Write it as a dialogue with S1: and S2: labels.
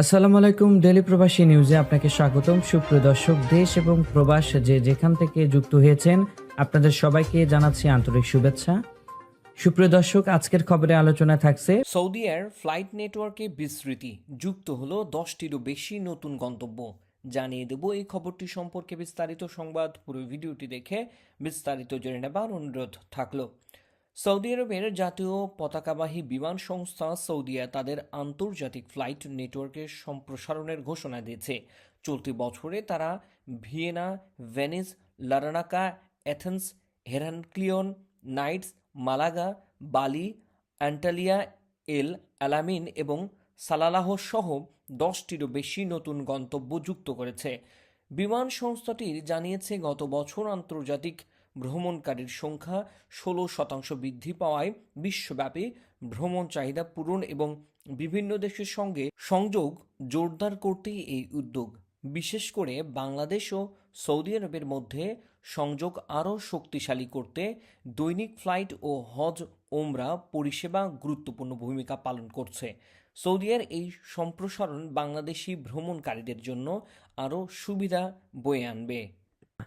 S1: আসসালামু আলাইকুম ডেলি প্রবাসী নিউজে আপনাকে স্বাগতম। সুপ্রিয় দর্শক, দেশ এবং প্রবাস যে যেখান থেকে যুক্ত হয়েছেন, আপনাদের সবাইকে জানাচ্ছি আন্তরিক শুভেচ্ছা। সুপ্রিয় দর্শক, আজকের খবরে আলোচনা থাকছে
S2: সৌদি এয়ার ফ্লাইট নেটওয়ার্কে বিস্তৃতি, যুক্ত হলো দশটিরও বেশি নতুন গন্তব্য। জানিয়ে দেব এই খবরটি সম্পর্কে বিস্তারিত সংবাদ। পুরো ভিডিওটি দেখে বিস্তারিত জেনে নেবার অনুরোধ থাকল। সৌদি আরবের জাতীয় পতাকাবাহী বিমান সংস্থা সৌদিয়া তাদের আন্তর্জাতিক ফ্লাইট নেটওয়ার্কের সম্প্রসারণের ঘোষণা দিয়েছে। চলতি বছরে তারা Vienna, Venice, Larnaca Athens Heraklion, Knights, Malaga, Bali, Antalya, এল অ্যালামিন এবং সালালাহ সহ দশটিরও বেশি নতুন গন্তব্য যুক্ত করেছে। বিমান সংস্থাটির জানিয়েছে, গত বছর আন্তর্জাতিক ভ্রমণকারীর সংখ্যা ষোলো শতাংশ বৃদ্ধি পাওয়ায় বিশ্বব্যাপী ভ্রমণ চাহিদা পূরণ এবং বিভিন্ন দেশের সঙ্গে সংযোগ জোরদার করতেই এই উদ্যোগ। বিশেষ করে বাংলাদেশ ও সৌদি আরবের মধ্যে সংযোগ আরও শক্তিশালী করতে দৈনিক ফ্লাইট ও হজ ওমরা পরিষেবা গুরুত্বপূর্ণ ভূমিকা পালন করছে। সৌদিয়ার এই সম্প্রসারণ বাংলাদেশি ভ্রমণকারীদের জন্য আরও সুবিধা বয়ে আনবে।